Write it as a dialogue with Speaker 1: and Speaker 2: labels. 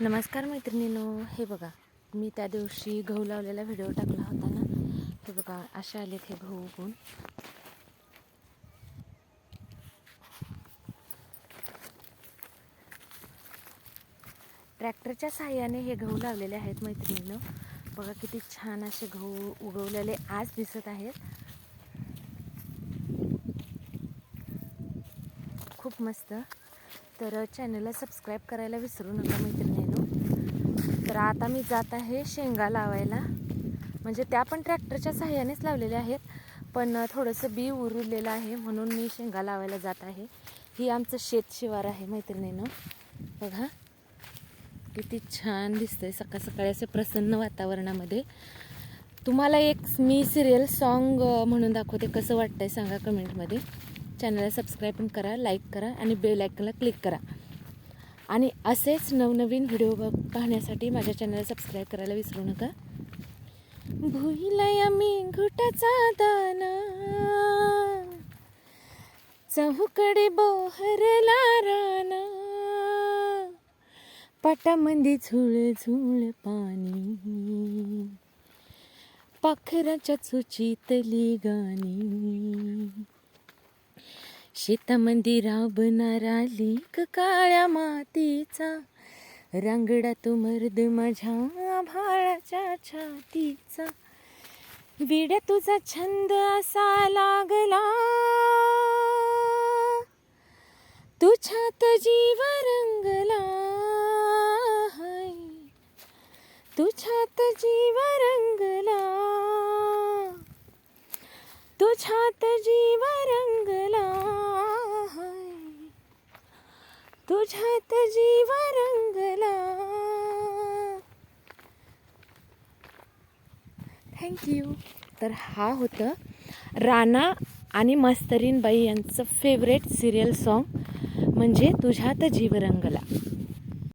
Speaker 1: नमस्कार मैत्रिणीनो. हे बघा मी त्या दिवशी गहू लावलेला व्हिडिओ टाकला होता ना. हे बघा असे आलेत हे गहू उगून ट्रॅक्टरच्या सहाय्याने हे गहू लावलेले आहेत मैत्रिणीनं. बघा किती छान असे गहू उगवलेले आज दिसत आहेत. खूप मस्त. तर चॅनलला सबस्क्राईब करायला विसरू नका मैत्रिणीनो. तर आता मी जात आहे शेंगा लावायला. म्हणजे त्या पण ट्रॅक्टरच्या सहाय्यानेच लावलेल्या आहेत. पण थोडंसं बी उरलेलं आहे म्हणून मी शेंगा लावायला जात आहे. ही आमचं शेत शिवार आहे मैत्रिणीनं. बघा. किती छान दिसतंय सकाळ सकाळी असे प्रसन्न वातावरणामध्ये. तुम्हाला एक मी सिरियल सॉन्ग म्हणून दाखवते. कसं वाटतंय सांगा कमेंटमध्ये चॅनलला सबस्क्राईब पण करा लाईक करा आणि बेल आयकनला क्लिक करा. आणि असेच नवनवीन व्हिडिओ बघ पाहण्यासाठी माझ्या चॅनलला सबस्क्राईब करायला विसरू नका. भुईला मी घुटाचा दाना चहूकडे बोहरला राना पाटामध्ये झुळ झुळ पाणी. पाखराच्या चुचीतली गाणी. शेतामध्ये राबणारा लेक काळ्या मातीचा. रांगडा तो मर्द माझ्या भाळाच्या छातीचा. विड्या तुझा छंद असा लागला. तुझ्यात जीव रंगला. तुझ्यात जीव रंगला. तुझ्यात जीव रंगला हाय. तुझ्यात जीव रंगला थँक्यू तर हा होतं राणा आणि मस्तरीन बाई यांचं फेवरेट सिरियल सॉन्ग म्हणजे तुझ्यात जीव रंगला